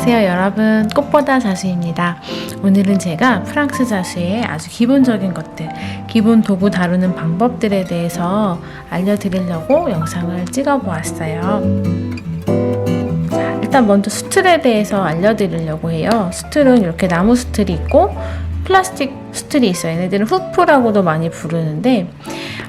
안녕하세요 여러분. 꽃보다 자수입니다. 오늘은 제가 프랑스 자수의 아주 기본적인 것들 기본 도구 다루는 방법들에 대해서 알려드리려고 영상을 찍어 보았어요. 자, 일단 먼저 수틀에 대해서 알려드리려고 해요. 수틀은 이렇게 나무 수틀이 있고 플라스틱 수틀이 있어요. 얘네들은 후프라고도 많이 부르는데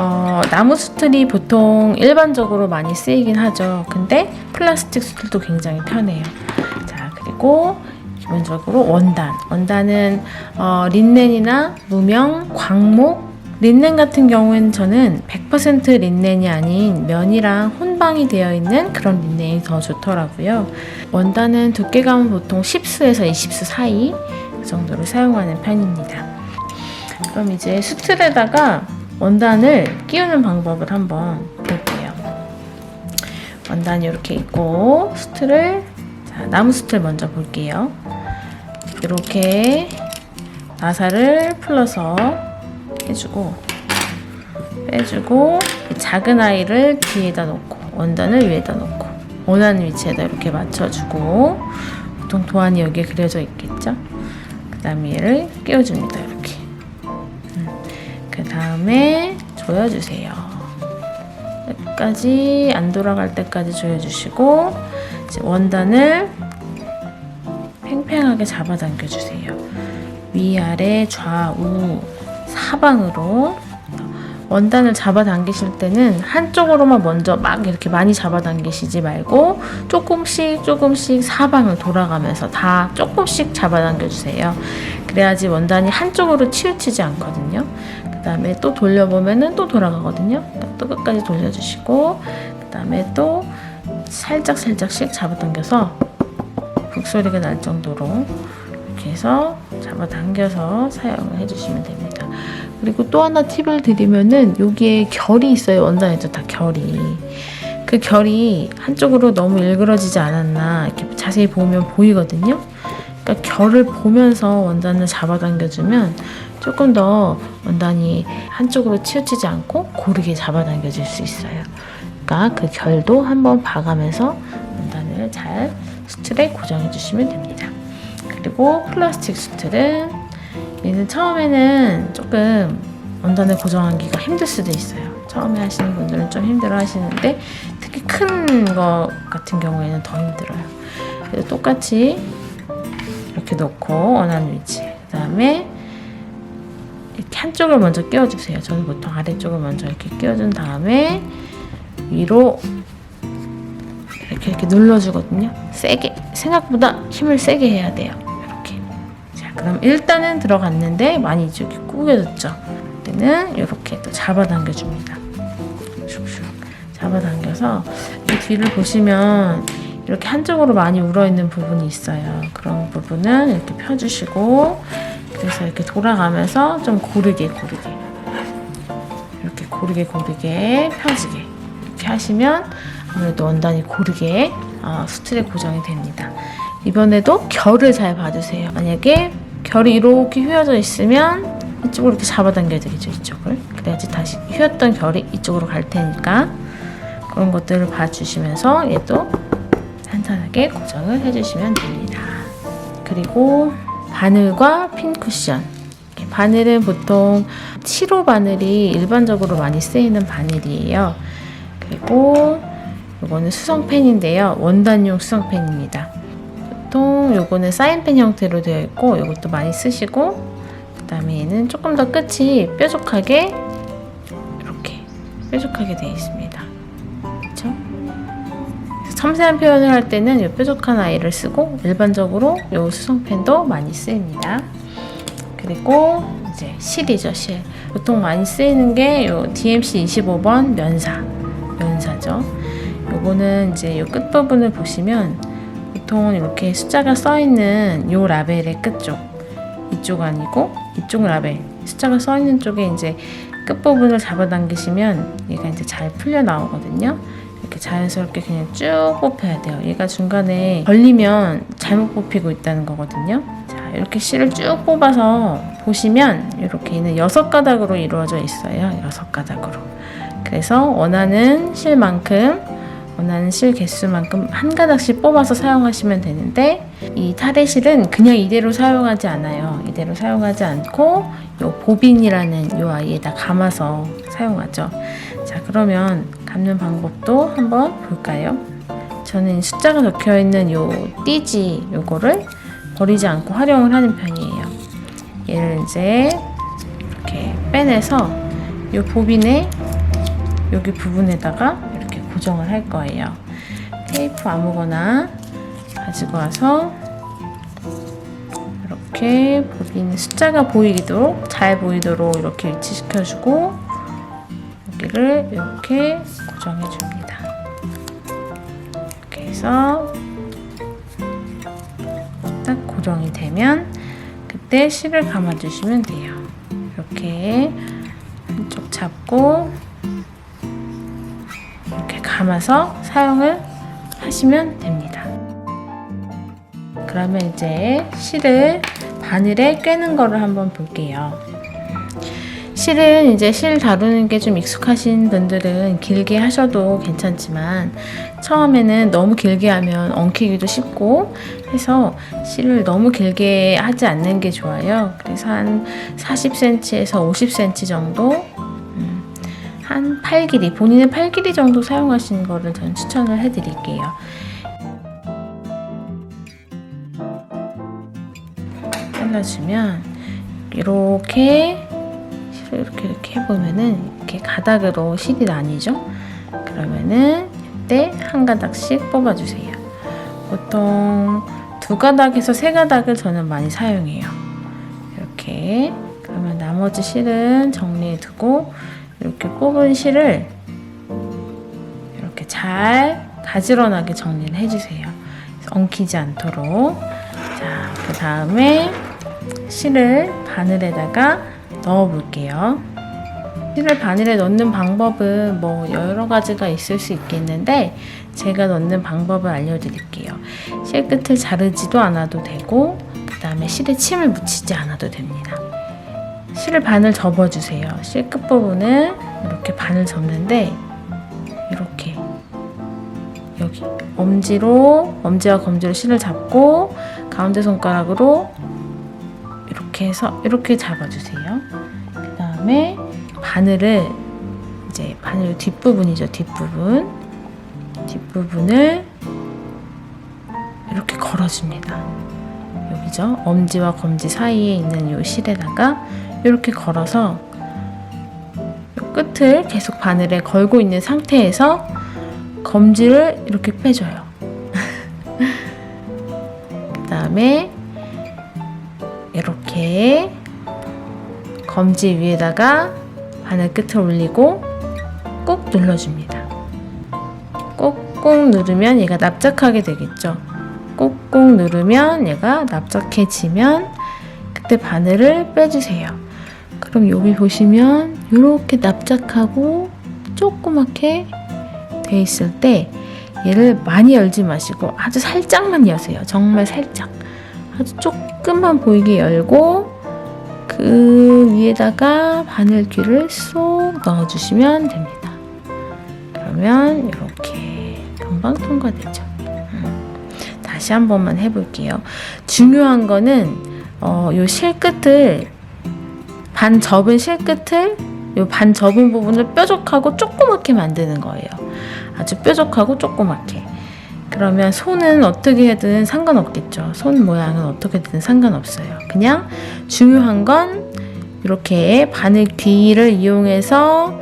어, 나무 수틀이 보통 일반적으로 많이 쓰이긴 하죠. 근데 플라스틱 수틀도 굉장히 편해요. 자, 그리고 기본적으로 원단. 원단은 어, 린넨이나 무명, 광목, 린넨 같은 경우에는 저는 100% 린넨이 아닌 면이랑 혼방이 되어 있는 그런 린넨이 더 좋더라고요. 원단은 두께감은 보통 10수에서 20수 사이 그 정도로 사용하는 편입니다. 그럼 이제 수틀에다가 원단을 끼우는 방법을 한번 볼게요. 원단이 이렇게 있고 수틀을 자, 나무 수틀 먼저 볼게요. 이렇게 나사를 풀러서 해주고 빼주고 작은 아이를 뒤에다 놓고 원단을 위에다 놓고 원하는 위치에다 이렇게 맞춰주고 보통 도안이 여기에 그려져 있겠죠? 그 다음에 얘를 끼워줍니다. 이렇게 그 다음에 조여주세요. 끝까지 안 돌아갈 때까지 조여주시고 이제 원단을 팽팽하게 잡아당겨 주세요. 위아래 좌우 사방으로 원단을 잡아당기실 때는 한쪽으로만 먼저 막 이렇게 많이 잡아당기시지 말고 조금씩 조금씩 사방을 돌아가면서 다 조금씩 잡아당겨 주세요. 그래야지 원단이 한쪽으로 치우치지 않거든요. 그 다음에 또 돌려보면은 또 돌아가거든요. 또 끝까지 돌려주시고 그 다음에 또 살짝 살짝씩 잡아당겨서 북소리가 날 정도로 이렇게 해서 잡아당겨서 사용을 해주시면 됩니다. 그리고 또 하나 팁을 드리면은 여기에 결이 있어요. 원단에도 다 결이. 그 결이 한쪽으로 너무 일그러지지 않았나 이렇게 자세히 보면 보이거든요. 그러니까 결을 보면서 원단을 잡아당겨주면 조금 더 원단이 한쪽으로 치우치지 않고 고르게 잡아당겨질 수 있어요. 그러니까 그 결도 한번 봐가면서 원단을 잘 수틀에 고정해 주시면 됩니다. 그리고 플라스틱 수틀은 얘는 처음에는 조금 원단을 고정하기가 힘들 수도 있어요. 처음에 하시는 분들은 좀 힘들어 하시는데 특히 큰 거 같은 경우에는 더 힘들어요. 그래서 똑같이 이렇게 놓고 원하는 위치. 그 다음에 이렇게 한쪽을 먼저 끼워주세요. 저는 보통 아래쪽을 먼저 이렇게 끼워준 다음에 위로 이렇게 이렇게 눌러주거든요. 세게 생각보다 힘을 세게 해야 돼요. 이렇게. 자, 그럼 일단은 들어갔는데 많이 이쪽이 구겨졌죠. 그때는 이렇게 또 잡아당겨줍니다. 슉슉 잡아당겨서 이 뒤를 보시면 이렇게 한쪽으로 많이 울어 있는 부분이 있어요. 그런 부분은 이렇게 펴주시고 그래서 이렇게 돌아가면서 좀 고르게 고르게 이렇게 고르게 고르게 펴지게 이렇게 하시면 아무래도 원단이 고르게 어, 수틀에 고정이 됩니다. 이번에도 결을 잘 봐주세요. 만약에 결이 이렇게 휘어져 있으면 이쪽으로 이렇게 잡아당겨야 되겠죠, 이쪽을. 그래야지 다시 휘었던 결이 이쪽으로 갈 테니까 그런 것들을 봐주시면서 얘도 탄탄하게 고정을 해주시면 됩니다. 그리고 바늘과 핀 쿠션. 바늘은 보통 7호 바늘이 일반적으로 많이 쓰이는 바늘이에요. 그리고 이거는 수성펜인데요. 원단용 수성펜입니다. 보통 요거는 사인펜 형태로 되어 있고 이것도 많이 쓰시고 그 다음에 얘는 조금 더 끝이 뾰족하게 이렇게 뾰족하게 되어 있습니다. 그렇죠? 섬세한 표현을 할 때는 이 뾰족한 아이를 쓰고 일반적으로 이 수성펜도 많이 쓰입니다. 그리고 이제 실이죠 실. 보통 많이 쓰이는 게 이 DMC 25번 면사 면사죠. 요거는 이제 이 끝부분을 보시면 보통 이렇게 숫자가 써 있는 요 라벨의 끝쪽 이쪽 아니고 이쪽 라벨 숫자가 써 있는 쪽에 이제 끝 부분을 잡아당기시면 얘가 이제 잘 풀려 나오거든요. 이렇게 자연스럽게 그냥 쭉 뽑혀야 돼요. 얘가 중간에 걸리면 잘못 뽑히고 있다는 거거든요. 자, 이렇게 실을 쭉 뽑아서 보시면 이렇게 있는 여섯 가닥으로 이루어져 있어요. 여섯 가닥으로. 그래서 원하는 실만큼 원하는 실 개수만큼 한 가닥씩 뽑아서 사용하시면 되는데 이 타레실은 그냥 이대로 사용하지 않아요. 이대로 사용하지 않고 요 보빈이라는 요 아이에다 감아서 사용하죠. 자, 그러면 감는 방법도 한번 볼까요? 저는 숫자가 적혀 있는 요 띠지 요거를 버리지 않고 활용을 하는 편이에요. 얘를 이제 이렇게 빼내서 요 보빈의 여기 부분에다가 이렇게 고정을 할 거예요. 테이프 아무거나 가지고 와서 이렇게 보빈 숫자가 보이도록 잘 보이도록 이렇게 위치시켜주고 여기를 이렇게 고정해 줍니다. 이렇게 해서 딱 고정이 되면 그때 실을 감아주시면 돼요. 이렇게 한쪽 잡고 이렇게 감아서 사용을 하시면 됩니다. 그러면 이제 실을 바늘에 꿰는 거를 한번 볼게요. 실은 이제 실 다루는 게 좀 익숙하신 분들은 길게 하셔도 괜찮지만 처음에는 너무 길게 하면 엉키기도 쉽고 해서 실을 너무 길게 하지 않는 게 좋아요. 그래서 한 40cm에서 50cm 정도 음, 한 팔 길이 본인의 팔 길이 정도 사용하시는 거를 저는 추천을 해드릴게요. 잘라주면 이렇게 실을 이렇게 이렇게 해보면은 이렇게 가닥으로 실이 나뉘죠. 그러면은 이때 한 가닥씩 뽑아주세요. 보통 두 가닥에서 세 가닥을 저는 많이 사용해요. 이렇게 그러면 나머지 실은 정리해 두고 이렇게 뽑은 실을 이렇게 잘 가지런하게 정리를 해주세요. 엉키지 않도록. 자, 그 다음에 실을 바늘에다가 넣어 볼게요. 실을 바늘에 넣는 방법은 뭐 여러 가지가 있을 수 있겠는데 제가 넣는 방법을 알려드릴게요. 실 끝을 자르지도 않아도 되고 그 다음에 실에 침을 묻히지 않아도 됩니다. 실을 반을 접어주세요. 실 끝부분을 이렇게 반을 접는데 이렇게 여기 엄지로 엄지와 검지로 실을 잡고 가운데 손가락으로 이렇게 해서 이렇게 잡아주세요. 그 다음에 바늘을 이제 바늘 뒷부분이죠 뒷부분 뒷부분을 이렇게 걸어줍니다. 여기죠 엄지와 검지 사이에 있는 이 실에다가 이렇게 걸어서 요 끝을 계속 바늘에 걸고 있는 상태에서 검지를 이렇게 빼줘요. 그 다음에 이렇게 검지 위에다가 바늘 끝을 올리고 꾹 눌러줍니다. 꾹꾹 누르면 얘가 납작하게 되겠죠. 꾹꾹 누르면 얘가 납작해지면 그때 바늘을 빼주세요. 그럼 여기 보시면 이렇게 납작하고 조그맣게 돼 있을 때 얘를 많이 열지 마시고 아주 살짝만 여세요. 정말 살짝. 아주 조금만 보이게 열고 그 위에다가 바늘귀를 쏙 넣어주시면 됩니다. 그러면 이렇게 금방 통과되죠. 음. 다시 한 번만 해볼게요. 중요한 거는 어, 요 실끝을 반 접은 실끝을 요 반 접은 부분을 뾰족하고 조그맣게 만드는 거예요. 아주 뾰족하고 조그맣게. 그러면 손은 어떻게 해든 상관없겠죠. 손 모양은 어떻게든 상관없어요. 그냥 중요한 건 이렇게 바늘 귀를 이용해서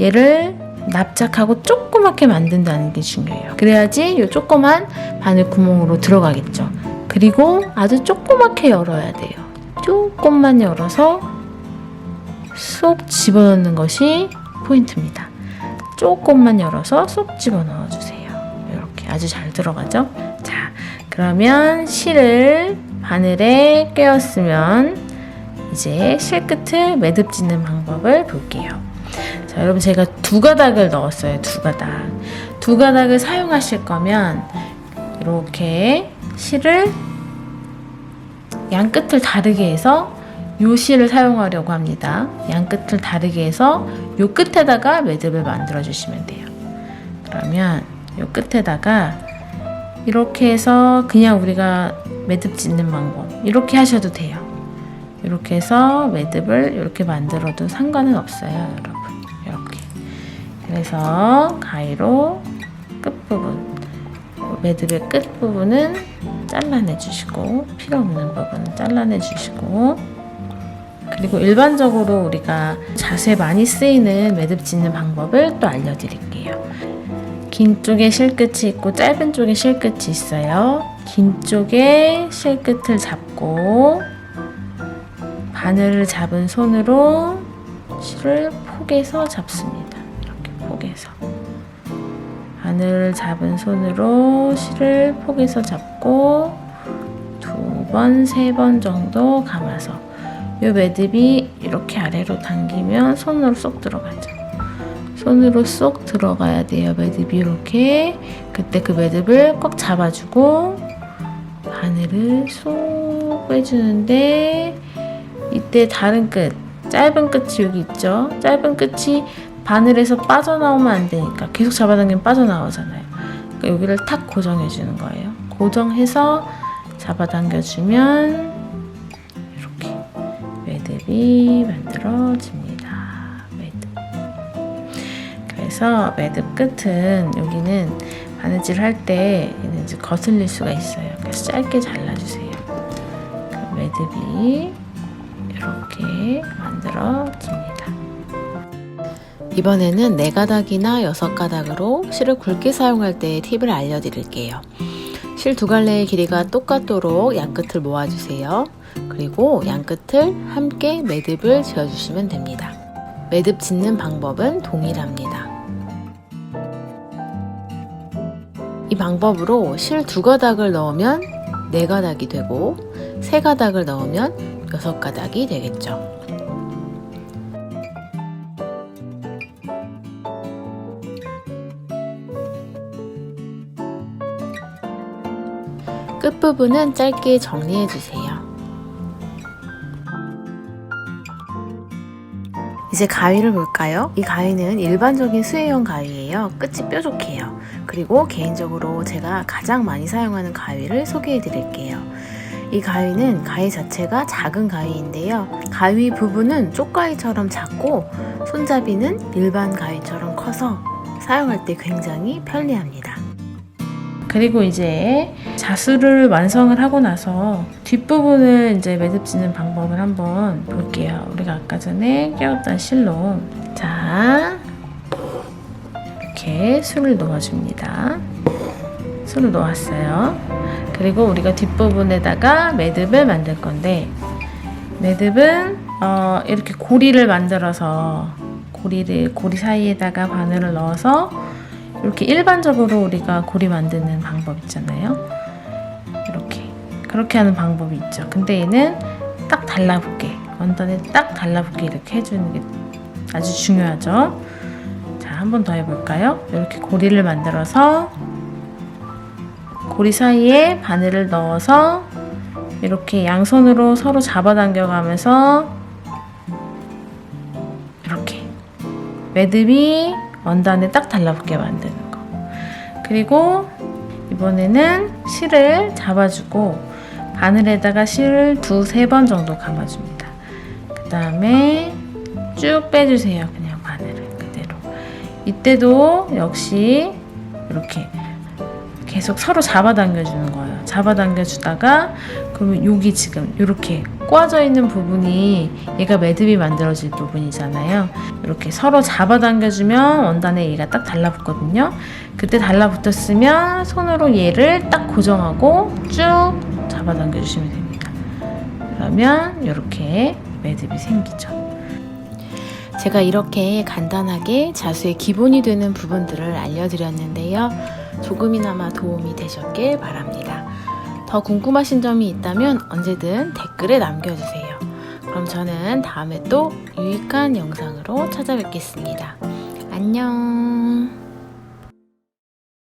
얘를 납작하고 조그맣게 만든다는 게 중요해요. 그래야지 이 조그만 바늘 구멍으로 들어가겠죠. 그리고 아주 조그맣게 열어야 돼요. 조금만 열어서 쏙 집어넣는 것이 포인트입니다. 조금만 열어서 쏙 집어넣어 주세요. 이렇게 아주 잘 들어가죠? 자, 그러면 실을 바늘에 꿰었으면 이제 실 끝을 매듭 짓는 방법을 볼게요. 자, 여러분 제가 두 가닥을 넣었어요. 두 가닥. 두 가닥을 사용하실 거면 이렇게 실을 양 끝을 다르게 해서 요 실을 사용하려고 합니다. 양 끝을 다르게 해서 요 끝에다가 매듭을 만들어 주시면 돼요. 그러면 요 끝에다가 이렇게 해서 그냥 우리가 매듭 짓는 방법 이렇게 하셔도 돼요. 이렇게 해서 매듭을 이렇게 만들어도 상관은 없어요, 여러분. 이렇게. 그래서 가위로 끝부분, 매듭의 끝부분은 잘라내 주시고 필요 없는 부분은 잘라내 주시고 그리고 일반적으로 우리가 자세 많이 쓰이는 매듭 짓는 방법을 또 알려드릴게요. 긴 쪽에 실끝이 있고 짧은 쪽에 실끝이 있어요. 긴 쪽에 실끝을 잡고 바늘을 잡은 손으로 실을 포개서 잡습니다. 이렇게 포개서 바늘을 잡은 손으로 실을 포개서 잡고 두 번, 세 번 정도 감아서 이 매듭이 이렇게 아래로 당기면 손으로 쏙 들어가죠. 손으로 쏙 들어가야 돼요. 매듭이 이렇게 그때 그 매듭을 꼭 잡아주고 바늘을 쏙 빼주는데 이때 다른 끝 짧은 끝이 여기 있죠. 짧은 끝이 바늘에서 빠져나오면 안 되니까 계속 잡아당기면 빠져나오잖아요. 그러니까 여기를 탁 고정해 주는 거예요. 고정해서 잡아당겨 주면 이렇게 매듭이 만들어집니다. 매듭. 그래서 매듭 끝은 여기는 바느질 할 때 이제 거슬릴 수가 있어요. 그래서 짧게 잘라주세요. 그 매듭이 이렇게 만들어집니다. 이번에는 4가닥이나 6가닥으로 실을 굵게 사용할 때의 팁을 알려드릴게요. 실 두 갈래의 길이가 똑같도록 양끝을 모아주세요. 그리고 양끝을 함께 매듭을 지어주시면 됩니다. 매듭 짓는 방법은 동일합니다. 이 방법으로 실 두 가닥을 넣으면 4가닥이 되고 3가닥을 넣으면 6 가닥이 되겠죠. 끝부분은 짧게 정리해 주세요. 이제 가위를 볼까요? 이 가위는 일반적인 수혜형 가위예요. 끝이 뾰족해요. 그리고 개인적으로 제가 가장 많이 사용하는 가위를 소개해 드릴게요. 이 가위는 가위 자체가 작은 가위인데요. 가위 부분은 쪽가위처럼 작고 손잡이는 일반 가위처럼 커서 사용할 때 굉장히 편리합니다. 그리고 이제 자수를 완성을 하고 나서 뒷부분을 이제 매듭 짓는 방법을 한번 볼게요. 우리가 아까 전에 끼웠던 실로 자 이렇게 술을 넣어줍니다. 술을 놓았어요. 그리고 우리가 뒷부분에다가 매듭을 만들 건데 매듭은 어, 이렇게 고리를 만들어서 고리를 고리 사이에다가 바늘을 넣어서 이렇게 일반적으로 우리가 고리 만드는 방법 있잖아요. 이렇게 그렇게 하는 방법이 있죠. 근데 얘는 딱 달라붙게 원단에 딱 달라붙게 이렇게 해주는 게 아주 중요하죠. 자, 한 번 더 해볼까요? 이렇게 고리를 만들어서 고리 사이에 바늘을 넣어서 이렇게 양손으로 서로 잡아당겨 가면서 이렇게 매듭이 원단에 딱 달라붙게 만드는 거. 그리고 이번에는 실을 잡아주고 바늘에다가 실을 두세 번 정도 감아줍니다. 그 다음에 쭉 빼주세요. 그냥 바늘을 그대로. 이때도 역시 이렇게 계속 서로 잡아당겨주는 거예요. 잡아당겨주다가 그러면 여기 지금 이렇게 꽂아 있는 부분이 얘가 매듭이 만들어질 부분이잖아요. 이렇게 서로 잡아당겨주면 원단에 얘가 딱 달라붙거든요. 그때 달라붙었으면 손으로 얘를 딱 고정하고 쭉 잡아당겨주시면 됩니다. 그러면 이렇게 매듭이 생기죠. 제가 이렇게 간단하게 자수의 기본이 되는 부분들을 알려드렸는데요. 조금이나마 도움이 되셨길 바랍니다. 더 궁금하신 점이 있다면 언제든 댓글에 남겨주세요. 그럼 저는 다음에 또 유익한 영상으로 찾아뵙겠습니다. 안녕.